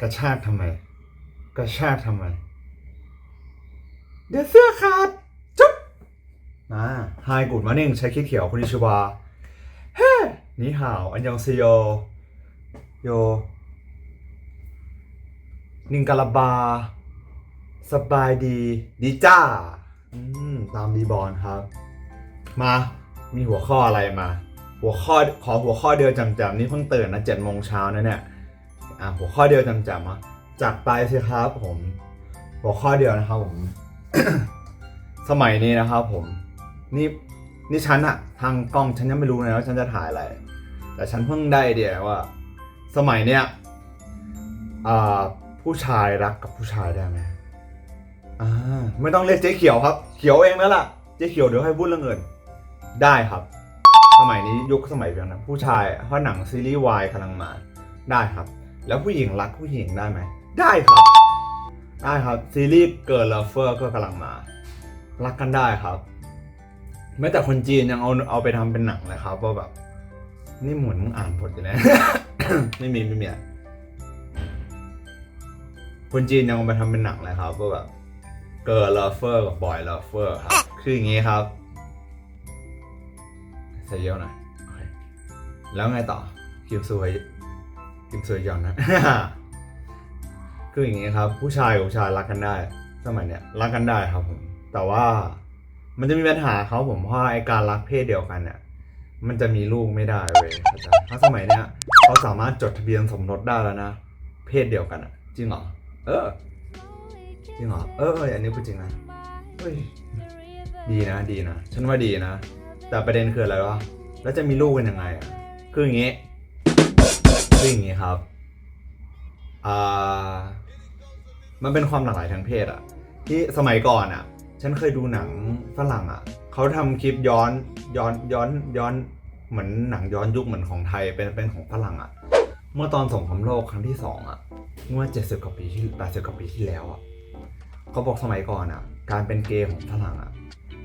กระชากทำไม กระชากทำไม เดี๋ยวเสื้อขาด จุ๊บมาไฮกูดมานิ่งใช้คิดเขียวคุณนิชิวาเฮ้นี่ห่าวอันยองเซโย โย นิงกาลาบา สบายดี ดีจ้าอืมตามดีบอลครับ มามีหัวข้ออะไรมา หัวข้อขอหัวข้อเดียวจำๆนี่เพิ่งตื่นนะเจ็ดโมงเช้านะเนี่ย อะหัวข้อเดียวจำๆอะจัดไปสิครับผม หัวข้อเดียวนะครับผม สมัยนี้นะครับผม นี่นี่ฉันอะทางกล้องฉันยังไม่รู้นะว่าฉันจะถ่ายอะไร แต่ฉันเพิ่งได้ไอเดียว่า สมัยเนี้ยอ่าผู้ชายรักกับผู้ชายได้ไหมอ่าไม่ต้องเรียกเจ๊เขียวครับ เขียวเองแล้วล่ะเจ๊เขียวเดี๋ยวให้พูดเรื่องเงินได้ครับ สมัยนี้ยุคสมัยเดียวนะผู้ชายเพราะหนังซีรีส์วายกำลังมาได้ครับ แล้วผู้หญิงรักผู้หญิงได้ไหม ได้ครับ ได้ครับ ซีรีส์เกิร์ลเฟอร์ก็กำลังมา รักกันได้ครับ แม้แต่คนจีนยังเอาเอาไปทำเป็นหนังเลยครับว่าแบบ นี่หมุนมึงอ่านบทอยู่นะไม่มีไม่มีคนจีนยังเอาไปทำเป็นหนังเลยครับว่าแบบเกิร์ลเฟอร์กับบอยลเฟอร์ครับ คืออย่างนี้ครับใส่เยอะหน่อยแล้วไงต่อคิมซวย คิมซวยยอนนะ คืออย่างนี้ครับ ผู้ชายกับผู้ชายรักกันได้ สมัยเนี้ยรักกันได้ครับผม แต่ว่ามันจะมีปัญหาเขาผมเพราะไอการรักเพศเดียวกันเนี่ยมันจะมีลูกไม่ได้เว้ยเข้าใจเพราะสมัยเนี้ยเขาสามารถจดทะเบียนสมรสได้แล้วนะ เพศเดียวกันอะ จริงเหรอ เออ จริงเหรอ เออ อันนี้พูดจริงนะเฮ้ย ดีนะ ดีนะ ฉันว่าดีนะ แต่ประเด็นคืออะไรวะ แล้วจะมีลูกกันยังไงอะ คืออย่างงี้ คืออย่างงี้ครับอ่ามันเป็นความหลากหลายทางเพศอะที่สมัยก่อนอะฉันเคยดูหนังฝรั่งอะเขาทำคลิปย้อนย้อนย้อนย้อนเหมือนหนังย้อนยุคเหมือนของไทยเป็นเป็นของฝรั่งอะเมื่อตอนสงครามโลกครั้งที่สองอะเมื่อเจ็ดสิบกว่าปีที่แปดสิบกว่าปีที่แล้วอะเขาบอกสมัยก่อนอะการเป็นเกย์ของฝรั่งอะ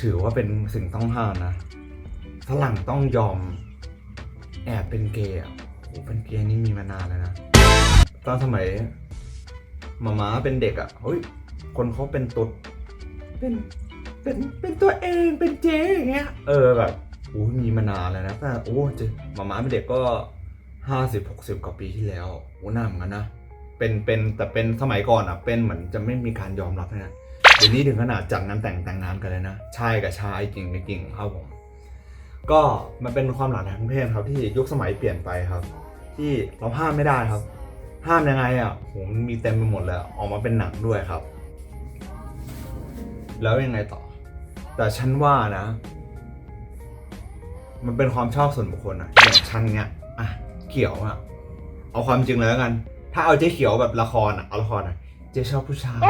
ถือว่าเป็นสิ่งต้องห้ามนะฝรั่งต้องยอมแอบเป็นเกย์อะ โหเป็นเกย์นี่มีมานานแล้วนะตอนสมัยหมาม้าเป็นเด็กอะ่ะเฮ้ยคนเขาเป็นตุ๊ดเป็นเป็นเป็นตัวเองเป็นเจ๊อย่างเงี้ยเออแบบโอ้มีมานานแล้วนะแต่โอ้เจหมาม้าเป็นเด็กก็ห้าสิบหกสิบกว่าปีที่แล้วโอ้นานเหมือนกันนะเป็นเป็นแต่เป็นสมัยก่อนอะเป็นเหมือนจะไม่มีการยอมรับนะเดี๋ยวนี้ถึงขนาดจัดงานแต่งแต่งงานกันเลยนะชายกับชายจริงไม่จริงครับผม ก็มันเป็นความหลากหลายทางเพศครับที่ยุคสมัยเปลี่ยนไปครับ ที่เราห้ามไม่ได้ครับ ห้ามยังไงอะโหมันมีเต็มไปหมดเลยออกมาเป็นหนังด้วยครับ แล้วยังไงต่อ แต่ฉันว่านะ มันเป็นความชอบส่วนบุคคลอะอย่างฉันเนี่ยอะเขียวอะเอาความจริงเลยแล้วกัน ถ้าเอาเจ๊เขียวแบบละครอะเอาละครอะเจ๊ชอบผู้ชาย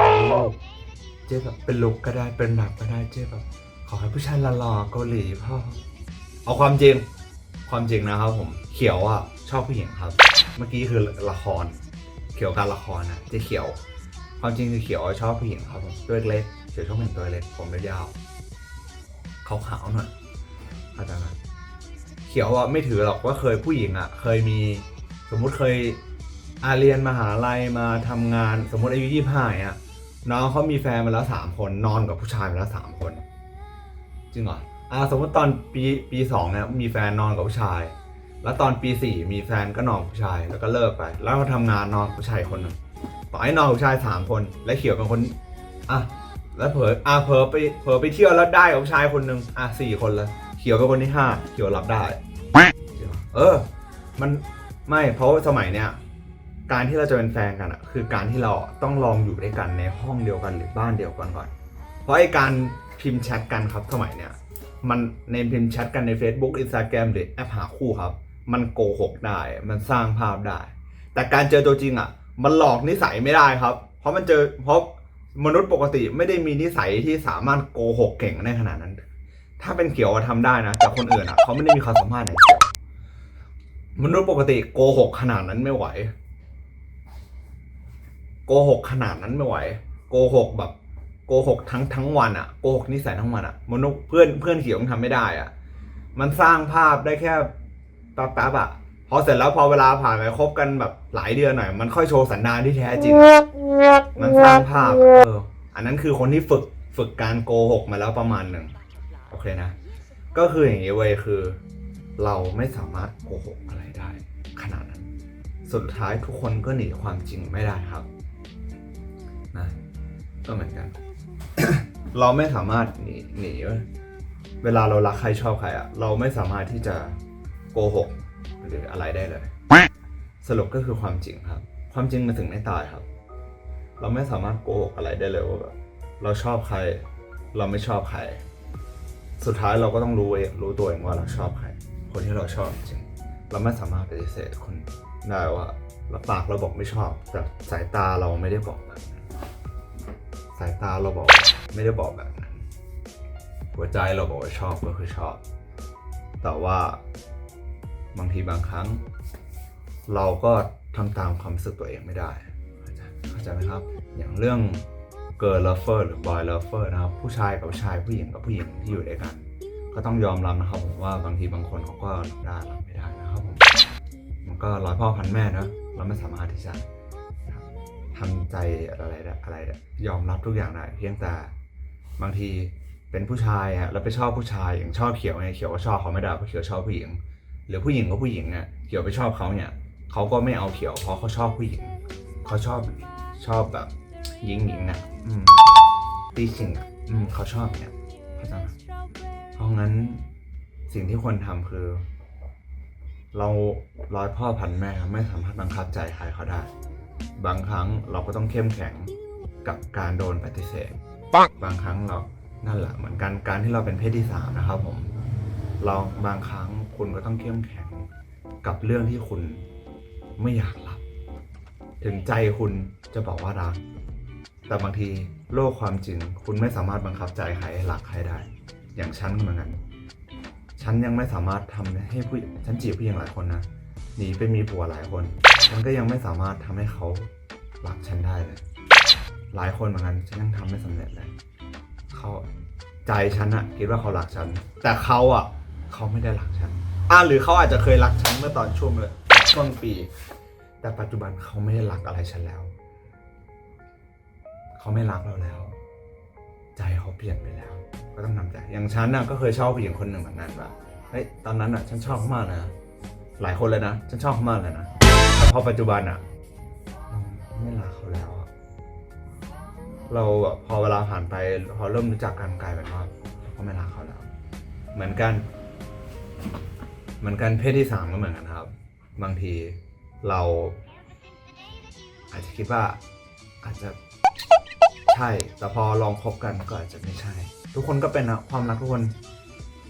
เจ๊แบบเป็นลุกก็ได้เป็นแบบก็ได้เจ๊แบบขอให้ผู้ชายหล่อๆเกาหลีพ่อ เอาความจริง ความจริงนะครับผม เขียวอะชอบผู้หญิงครับ เมื่อกี้คือละคร เขียวการละครนะจ๊เขียว ความจริงคือเขียวชอบผู้หญิงครับผมตัวเล็กเขียวชอบผู้หญิงตัวเล็กผมยาวๆขาวๆหน่อยเข้าใจไหมเขียวอะไม่ถือหรอกว่าเคยผู้หญิงอะ เคยมีสมมุติเคยอาเรียนมหาลัยมาทำงาน สมมติอายุยี่สิบห้าอะน้องเขามีแฟนมาแล้วสามคนนอนกับผู้ชายมาแล้วสามคน จริงเหรอ อ่าสมมติตอนปีปีสองเนี่ยมีแฟนนอนกับผู้ชาย แล้วตอนปีสี่มีแฟนก็นอนกับผู้ชายแล้วก็เลิกไป แล้วก็ทำงานนอนกับผู้ชายคนหนึ่งต่อให้นอนกับผู้ชายสามคนและเขียวเป็นคนอะแล้วเผลออะเผลอไปเผลอไปเที่ยวแล้วได้กับผู้ชายคนหนึ่งอะสี่คนล้วเขียวเป็นคนที่ห้าเขียวรับได้ เออ มันไม่เพราะสมัยเนี้ยการที่เราจะเป็นแฟนกันอะคือการที่เราต้องลองอยู่ด้วยกันในห้องเดียวกันหรือบ้านเดียวกันก่อน เพราะไอ้การพิมพ์แชทกันครับสมัยเนี้ย มันในพิมพ์แชทกันใน Facebook Instagram หรือแอปหาคู่ครับ มันโกหกได้ มันสร้างภาพได้ แต่การเจอตัวจริงอะ มันหลอกนิสัยไม่ได้ครับ เพราะมันเจอเพราะมนุษย์ปกติไม่ได้มีนิสัยที่สามารถโกหกเก่งได้ขนาดนั้น ถ้าเป็นเขียวอะทำได้นะ แต่คนอื่นอะเขาไม่ได้มีความสามารถไหนเขียมนุษย์ปกติโกหกขนาดนั้นไม่ไหว โกหกขนาดนั้นไม่ไหว โกหกแบบ โกหกทั้งทั้งวันอะโกหกนิสัยทั้งวันอะมนุษย์เพื่อนเพื่อนเขียวมันทำไม่ได้อะมันสร้างภาพได้แค่แป๊บๆอะพอเสร็จแล้วพอเวลาผ่านไปคบกันแบบหลายเดือนหน่อย มันค่อยโชว์สันดานที่แท้จริง มันสร้างภาพเอออันนั้นคือคนที่ฝึกฝึกการโกหกมาแล้วประมาณหนึ่งโอเคนะ ก็คืออย่างนี้เว้ยคือ เราไม่สามารถโกหกอะไรได้ ขนาดนั้น สุดท้ายทุกคนก็หนีความจริงไม่ได้ครับนะก็เหมือนกัน เราไม่สามารถหนีหนีเวลาเรารักใครชอบใครอะเราไม่สามารถที่จะโกหกหรืออะไรได้เลย สรุปก็คือความจริงครับ ความจริงมันถึงไม่ตายครับ เราไม่สามารถโกหกอะไรได้เลยว่าแบบเราชอบใคร เราไม่ชอบใคร สุดท้ายเราก็ต้องรู้เองรู้ตัวเองว่าเราชอบใคร คนที่เราชอบจริง เราไม่สามารถปฏิเสธคนได้ว่าเราปากเราบอกไม่ชอบ แต่สายตาเราไม่ได้บอกแบบสายตาเราบอก ไม่ได้บอกแบบนั้น หัวใจเราบอกว่าชอบก็คือชอบ แต่ว่าบางทีบางครั้ง เราก็ทำตามความรู้สึกตัวเองไม่ได้เข้าใจไหมครับ อย่างเรื่อง girl lover หรือ boy lover นะครับ ผู้ชายกับผู้ชายผู้หญิงกับผู้หญิงที่อยู่ด้วยกัน ก็ต้องยอมรับนะครับผมว่าบางทีบางคนเขาก็รับได้รับไม่ได้นะครับผมมันก็ร้อยพ่อพันแม่นะเราไม่สามารถที่จะทำใจอะไรอะไรยอมรับทุกอย่างได้เพียงแต่ บางทีเป็นผู้ชายอะแล้วไปชอบผู้ชายอย่างชอบเขียวไงเขียวก็ชอบเขาไม่ได้เพราะเขียวชอบผู้หญิง หรือผู้หญิงก็ผู้หญิงอะเขียวไปชอบเขาเนี่ยเขาก็ไม่เอาเขียวเพราะเขาชอบผู้หญิงเขาชอบชอบแบบหญิงหญิงอะตีชิงอะอืมเขาชอบเนี่ยเข้าใจไหมเพราะงั้นสิ่งที่ควรทำคือ เราร้อยพ่อพันแม่ไม่สามารถบังคับใจใครเขาได้ บางครั้งเราก็ต้องเข้มแข็งกับการโดนปฏิเสธ ปังบางครั้งเรานั่นแหละเหมือนกันการที่เราเป็นเพศที่สามนะครับผมเราบางครั้งคุณก็ต้องเข้มแข็งกับเรื่องที่คุณไม่อยากรับ ถึงใจคุณจะบอกว่ารัก แต่บางทีโลกความจริง คุณไม่สามารถบังคับใจใครให้รักใครได้ อย่างฉันเหมือนกันฉันยังไม่สามารถทำให้ผู้ฉันจีบผู้หญิงหลายคนนะหนีไปมีผัวหลายคน ฉันก็ยังไม่สามารถทำให้เขารักฉันได้เลย หลายคนเหมือนกันฉันยังทำไม่สำเร็จเลยเขาใจฉันอะคิดว่าเขารักฉัน แต่เขาอะเขาไม่ได้รักฉันอะหรือเขาอาจจะเคยรักฉันเมื่อตอนช่วงเลยต้นปี แต่ปัจจุบันเขาไม่ได้รักอะไรฉันแล้ว เขาไม่รักเราแล้ว ใจเขาเปลี่ยนไปแล้ว ก็ต้องทำใจอย่างฉันน่ะก็เคยชอบผู้หญิงคนหนึ่งเหมือนกันว่าเฮ้ยตอนนั้นอะ ฉันชอบเขามากนะหลายคนเลยนะ ฉันชอบเขามากเลยนะแต่พอปัจจุบันอะไม่รักเขาแล้ว เราแบบพอเวลาผ่านไปพอเริ่มรู้จักกันกลายเป็นว่าเราก็ไม่รักเขาแล้ว เหมือนกัน เหมือนกันเพศที่สามก็เหมือนกันครับ บางทีเรา อาจจะคิดว่าอาจจะใช่ แต่พอลองคบกันก็อาจจะไม่ใช่ ทุกคนก็เป็นนะความรักทุกคน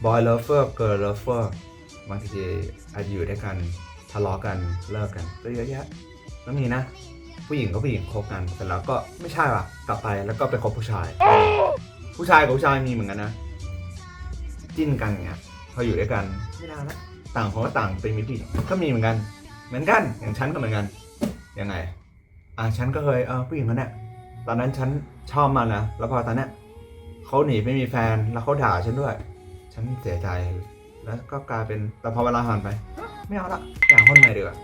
boy lover girl lover บางทีอาจจะอยู่ด้วยกันทะเลาะกันเลิกกันก็เยอะแยะก็มีนะ ผู้หญิงก็ผู้หญิงคบกันเสร็จแล้วก็ไม่ใช่ว่ะกลับไปแล้วก็ไปคบผู้ชาย ผู้ชายกับผู้ชายมีเหมือนกันนะจิ้นกันเงี้ยพออยู่ด้วยกันไม่นานละต่างคนก็ต่างเป็นมิตรก็มีเหมือนกัน เหมือนกันอย่างฉันก็เหมือนกันยังไง อะฉันก็เคยเออผู้หญิงคนเนี้ยตอนนั้นฉันชอบมันนะแล้วพอตอนเนี้ยเขาหนีไม่มีแฟนแล้วเขาด่าฉันด้วย ฉันเสียใจแล้วก็กลายเป็นแต่พอเวลาผ่านไป ไม่เอาละอย่างคนใหม่ดีกว่า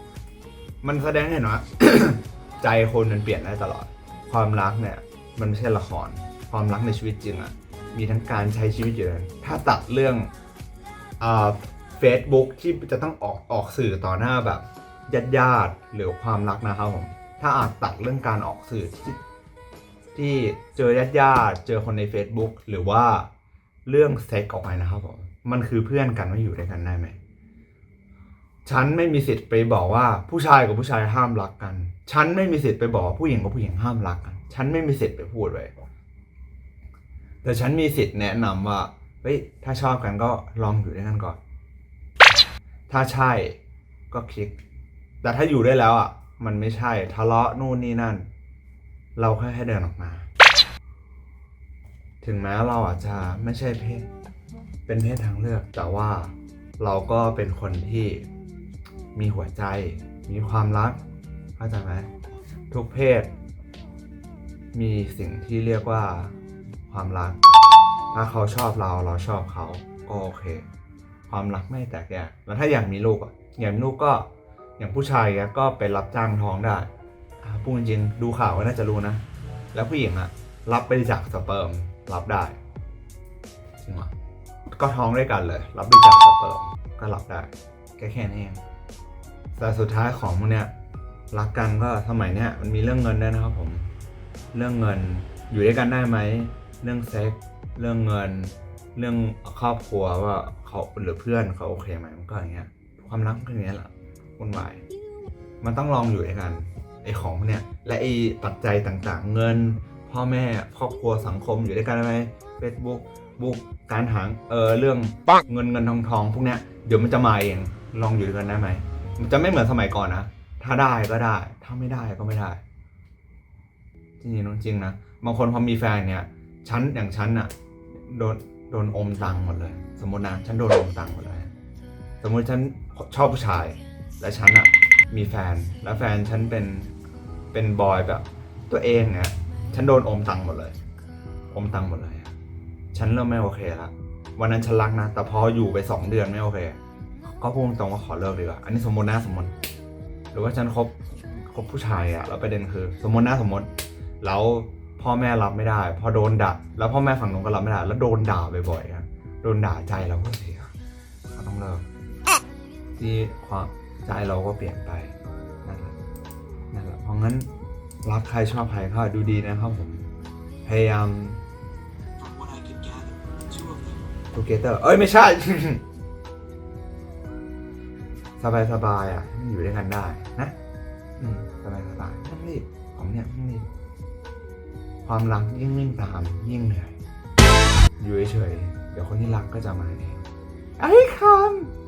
มันแสดงให้เห็นว่า ใจคนมันเปลี่ยนได้ตลอด ความรักเนี่ยมันไม่ใช่ละคร ความรักในชีวิตจริงอะมีทั้งการใช้ชีวิตอยู่นั้นถ้าตัดเรื่องเฟซบุ๊กที่จะต้องออกออกสื่อต่อหน้าแบบญาติญาติหรือความรักนะครับผมถ้าอาจตัดเรื่องการออกสื่อที่ที่เจอญาติญาติเจอคนใน Facebook หรือว่าเรื่องเซ็กออกไปนะครับผมมันคือเพื่อนกันไม่อยู่ด้วยกันได้ไหม ฉันไม่มีสิทธิ์ไปบอกว่าผู้ชายกับผู้ชายห้ามรักกัน ฉันไม่มีสิทธิ์ไปบอกผู้หญิงกับผู้หญิงห้ามรักกัน ฉันไม่มีสิทธิ์ไปพูดเลยแต่ฉันมีสิทธิ์แนะนำว่า เฮ้ย ถ้าชอบกันก็ลองอยู่ด้วยกันก่อน ถ้าใช่ก็คลิก แต่ถ้าอยู่ได้แล้วอะ มันไม่ใช่ ทะเลาะนู่นนี่นั่น เราแค่ให้เดินออกมา ถึงแม้เราอาจจะไม่ใช่เพศ เป็นเพศทางเลือก แต่ว่าเราก็เป็นคนที่ มีหัวใจ มีความรักเข้าใจไหมทุกเพศ มีสิ่งที่เรียกว่าความรัก ถ้าเขาชอบเราเราชอบเขาก็โอเค ความรักไม่แตกแยกแล้วถ้าอยากมีลูกอะอยากมีลูกก็อย่างผู้ชายก็ไปรับจ้างท้องได้อ่าพูดจริงดูข่าวก็น่าจะรู้นะ แล้วผู้หญิงอะรับบริจาคสเปิร์มรับได้จริงหรอก็ท้องด้วยกันเลย รับบริจาคสเปิร์มก็รับได้แค่แค่นี้เอง แต่สุดท้ายของพวกเนี้ยรักกันก็สมัยเนี้ยมันมีเรื่องเงินด้วยนะครับผม เรื่องเงินอยู่ด้วยกันได้ไหม เรื่องเซ็กเรื่องเงิน เรื่องครอบครัวว่าเขาหรือเพื่อนเขาโอเคไหมมันก็อย่างเงี้ย ความรักก็อย่างเงี้ยแหละวุ่นวายมันต้องลองอยู่ด้วยกันไอ้ของพวกเนี้ยและไอ้ปัจจัยต่างๆ เงิน พ่อแม่ครอบครัวสังคมอยู่ด้วยกันได้ไหมเฟซบุ๊กบุ๊กการหางเออเรื่องเงินเงินทองทองพวกเนี้ยเดี๋ยวมันจะมาเองลองอยู่ด้วยกันได้ไหม มันจะไม่เหมือนสมัยก่อนนะ ถ้าได้ก็ได้ ถ้าไม่ได้ก็ไม่ได้ จริงๆจริงนะ บางคนพอมีแฟนเนี่ย ฉันอย่างฉันอะโดนโดนอมตังหมดเลย สมมตินะ ฉันโดนอมตังหมดเลย สมมติฉันชอบผู้ชาย และฉันอะมีแฟน แล้วแฟนฉันเป็นเป็นบอยแบบ ตัวเองเนี่ย ฉันโดนอมตังหมดเลย อมตังหมดเลย ฉันเริ่มไม่โอเคละวันนั้นฉันรักนะ แต่พออยู่ไปสองเดือนไม่โอเค ก็พูดตรงว่าขอเลิกดีกว่า อันนี้สมมตินะสมมติ หรือว่าฉันคบคบผู้ชายอะแล้วประเด็นคือ สมมตินะสมมติ แล้วพ่อแม่รับไม่ได้ พอโดนด่าแล้วพ่อแม่ฝั่งนู้นก็รับไม่ได้ แล้วโดนด่าบ่อยๆอะโดนด่าใจเราก็เสียก็ต้องเลิกที่ความใจเราก็เปลี่ยนไปนั่นแหละนั่นแหละเพราะงั้นรักใครชอบใครก็ดูดีนะครับผม พยายาม From what I could gather, two of them ทูเกเตอร์เอ้ย ไม่ใช่ สบายสบายๆอะให้มันอยู่ด้วยกันได้นะสบายสบายๆไม่ต้องรีบของเนี่ยไม่ต้องรีบความรักยิ่งวิ่งตามยิ่งเหนื่อยอยู่เฉยๆเดี๋ยวคนที่รักก็จะมาเองไอ้คำ